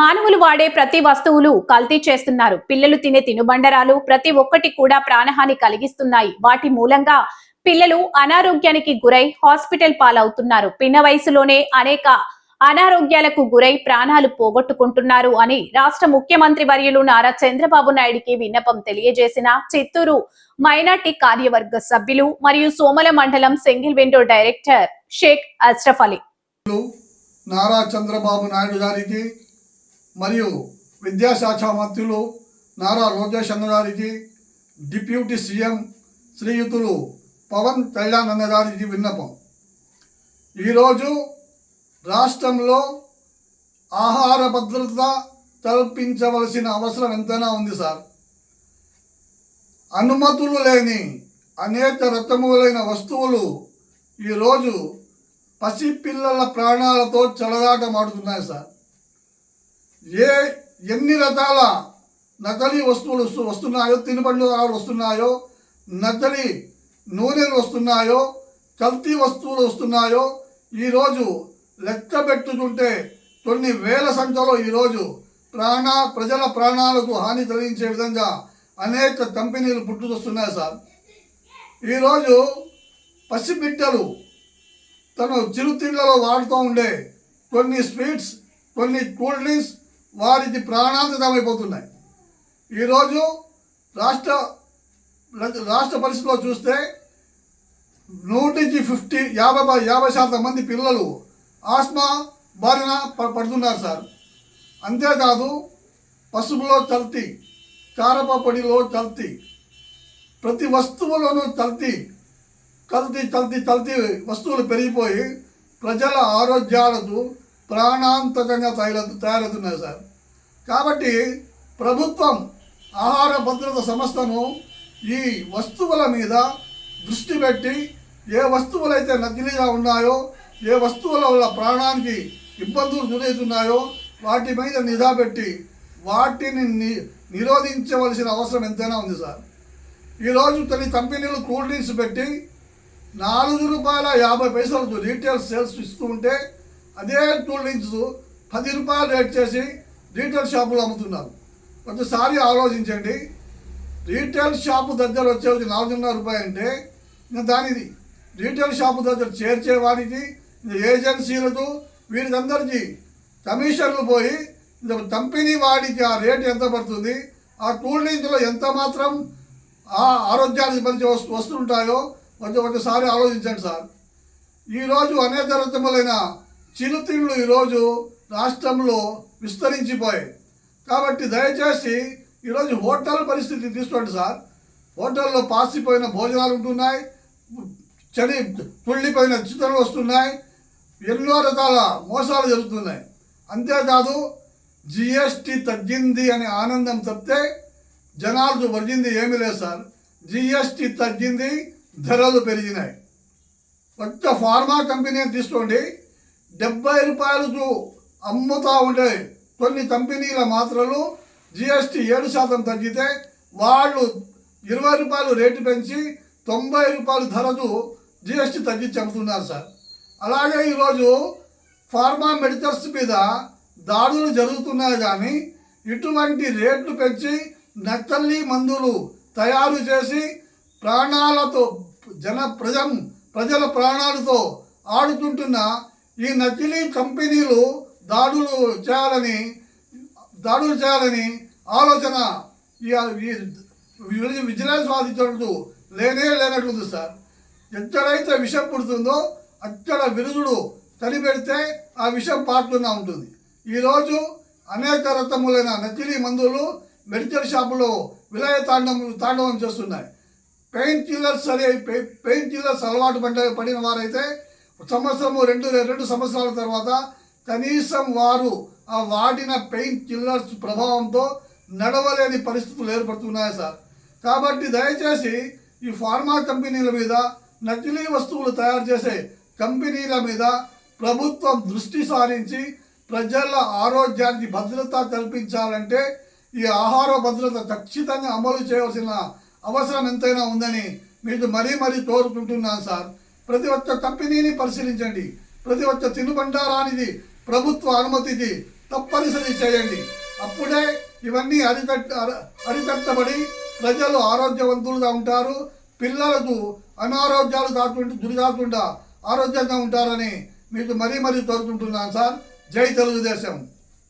మానవులు వాడే ప్రతి వస్తువులు కల్తీ చేస్తున్నారు. పిల్లలు తినే తినుబండరాలు ప్రతి ఒక్కటి కూడా ప్రాణహాని కలిగిస్తున్నాయి. వాటి మూలంగా పిల్లలు అనారోగ్యానికి గురై హాస్పిటల్ పాలవుతున్నారు. పిన్న వయసులోనే అనేక అనారోగ్యాలకు గురై ప్రాణాలు పోగొట్టుకుంటున్నారు అని రాష్ట్ర ముఖ్యమంత్రి వర్యులు నారా చంద్రబాబు నాయుడికి విన్నపం తెలియజేసిన చిత్తూరు మైనార్టీ కార్యవర్గ సభ్యులు మరియు సోమల మండలం single window director Sheikh Ashraf Ali. Nara Chandrababu Naidu గారికి మరియు విద్యాశాఖ మంత్రులు నారా లోకేష్ అన్నగారికి డిప్యూటీ సీఎం శ్రీయుతులు పవన్ కళ్యాణ్ అన్నగారికి విన్నపం. ఈరోజు రాష్ట్రంలో ఆహార భద్రత కల్పించవలసిన అవసరం ఎంతైనా ఉంది సార్. అనుమతులు లేని అనేక రకములైన వస్తువులు ఈరోజు పసిపిల్లల ప్రాణాలతో చెలగాటమాడుతున్నాయి సార్. ఏ ఎన్ని రకాల నకలీ వస్తువులు వస్తు- వస్తున్నాయో తినుబండ్లు వస్తున్నాయో నకలీ నూనెలు వస్తున్నాయో కల్తీ వస్తువులు వస్తున్నాయో ఈరోజు లెక్క పెట్టుకుంటే కొన్ని వేల సంఖ్యలో ఈరోజు ప్రాణ ప్రజల ప్రాణాలకు హాని కలిగించే విధంగా అనేక కంపెనీలు పుట్టుకొస్తున్నాయి సార్. ఈరోజు పసిబిడ్డలు తను చిరుతిళ్ళలో వాడుతూ ఉండే కొన్ని స్వీట్స్ కొన్ని కూల్ డ్రింక్స్ వారికి ప్రాణాంతమైపోతున్నాయి ఈరోజు రాష్ట్ర రాష్ట్ర పరిస్థితిలో చూస్తే నూటికి ఫిఫ్టీ యాభై యాభై శాతం మంది పిల్లలు ఆస్మా బారిన పడుతున్నారు సార్. అంతేకాదు పసుపులో కల్తీ కారపొడిలో కల్తీ ప్రతి వస్తువులోనూ చల్తీ కల్తీ కల్తీ కల్తీ వస్తువులు పెరిగిపోయి ప్రజల ఆరోగ్యాలకు ప్రాణాంతకంగా తయార తయారవుతున్నాయి సార్. కాబట్టి ప్రభుత్వం ఆహార భద్రత సంస్థను ఈ వస్తువుల మీద దృష్టి పెట్టి ఏ వస్తువులైతే నకిలీగా ఉన్నాయో ఏ వస్తువుల వల్ల ప్రాణానికి ఇబ్బందులు గురవుతున్నాయో వాటి మీద నిఘా పెట్టి వాటిని ని నిరోధించవలసిన అవసరం ఎంతైనా ఉంది సార్. ఈరోజు కొన్ని కంపెనీలు కూల్ డ్రింక్స్ పెట్టి నాలుగు రూపాయల యాభై పైసలకు రీటైల్ సేల్స్ ఇస్తూ ఉంటే అదే కూల్ డ్రింక్స్ పది రూపాయలు రేట్ చేసి రీటైల్ షాపులో అమ్ముతున్నారు. ఒకసారి ఆలోచించండి. రీటైల్ షాపు దగ్గర వచ్చేది నాలుగున్నర రూపాయలు అంటే ఇంకా దానిది. రీటైల్ షాపు దగ్గర చేర్చే వారికి ఇంకా ఏజెన్సీలకు వీరికందరికీ కమిషన్లు పోయి ఇంకా కంపెనీ వాడికి ఆ రేటు ఎంత పడుతుంది ఆ కూల్ డ్రింక్లో ఎంత మాత్రం ఆ ఆరోగ్యానికి మంచి వస్తు వస్తుంటాయో కొంచెం ఒకసారి ఆలోచించండి సార్. ఈరోజు అనేక రకములైన చిరుతిళ్ళు ఈరోజు రాష్ట్రంలో విస్తరించిపోయాయి. కాబట్టి దయచేసి ఈరోజు హోటల్ పరిస్థితి తీసుకోండి సార్. హోటల్లో పాసిపోయిన భోజనాలు ఉంటున్నాయి. చడి కుళ్ళిపోయిన చిత్రలు వస్తున్నాయి. ఎన్నో రకాల మోసాలు జరుగుతున్నాయి. అంతేకాదు జిఎస్టి తగ్గింది అనే ఆనందం తప్పితే జనాలకు వర్గింది ఏమీ లేదు సార్. జిఎస్టి తగ్గింది ధరలు పెరిగినాయి. ఒక్క ఫార్మా కంపెనీ తీసుకోండి. డెబ్బై రూపాయలకు అమ్ముతూ ఉండే కొన్ని కంపెనీల మాత్రలు జిఎస్టీ ఏడు శాతం తగ్గితే వాళ్ళు ఇరవై రూపాయలు రేటు పెంచి తొంభై రూపాయలు ధరకు జిఎస్టీ తగ్గించి అమ్ముతున్నారు సార్. అలాగే ఈరోజు ఫార్మా మెడికల్స్ మీద దాడులు జరుగుతున్నాయి కానీ ఇటువంటి రేట్లు పెంచి నక్కల్లి మందులు తయారు చేసి ప్రాణాలతో జన ప్రజం ప్రజల ప్రాణాలతో ఆడుతుంటున్న ఈ నకిలీ కంపెనీలు దాడులు చేయాలని దాడులు చేయాలని ఆలోచన ఈ విజిలెన్స్ వాదించినట్టు లేనే లేనట్లుంది సార్. ఎక్కడైతే విషం పుడుతుందో అక్కడ విరుదుడు తలిపెడితే ఆ విషం పాటున్నా ఉంటుంది. ఈరోజు అనేక రకములైన నకిలీ మందులు మెడికల్ షాపులో విలయ తాండవం తాండవం చేస్తున్నాయి. పెయిన్ కిల్లర్స్ అనే పెయిన్ కిల్లర్స్ అలవాటు పడిన వారైతే సంవత్సరము రెండు రెండు సంవత్సరాల తర్వాత కనీసం వారు ఆ వాడిన పెయిన్ కిల్లర్స్ ప్రభావంతో నడవలేని పరిస్థితులు ఏర్పడుతున్నాయి సార్. కాబట్టి దయచేసి ఈ ఫార్మా కంపెనీల మీద నకిలీ వస్తువులు తయారు చేసే కంపెనీల మీద ప్రభుత్వం దృష్టి సారించి ప్రజల ఆరోగ్యానికి భద్రత కల్పించాలంటే ఈ ఆహార భద్రత ఖచ్చితంగా అమలు చేయవలసిన అవసరం ఎంతైనా ఉందని మీకు మరీ మరీ కోరుకుంటున్నాను సార్. ప్రతి ఒక్క కంపెనీని పరిశీలించండి. ప్రతి ఒక్క తినుబండారానిది ప్రభుత్వ అనుమతిది తప్పనిసరి చేయండి. అప్పుడే ఇవన్నీ అరికట్ట అరికట్టబడి ప్రజలు ఆరోగ్యవంతులుగా ఉంటారు. పిల్లలకు అనారోగ్యాలు కాకుండా గురి కాకుండా ఆరోగ్యంగా ఉంటారని మీకు మరీ మరీ కోరుకుంటున్నాను సార్. జై తెలుగుదేశం.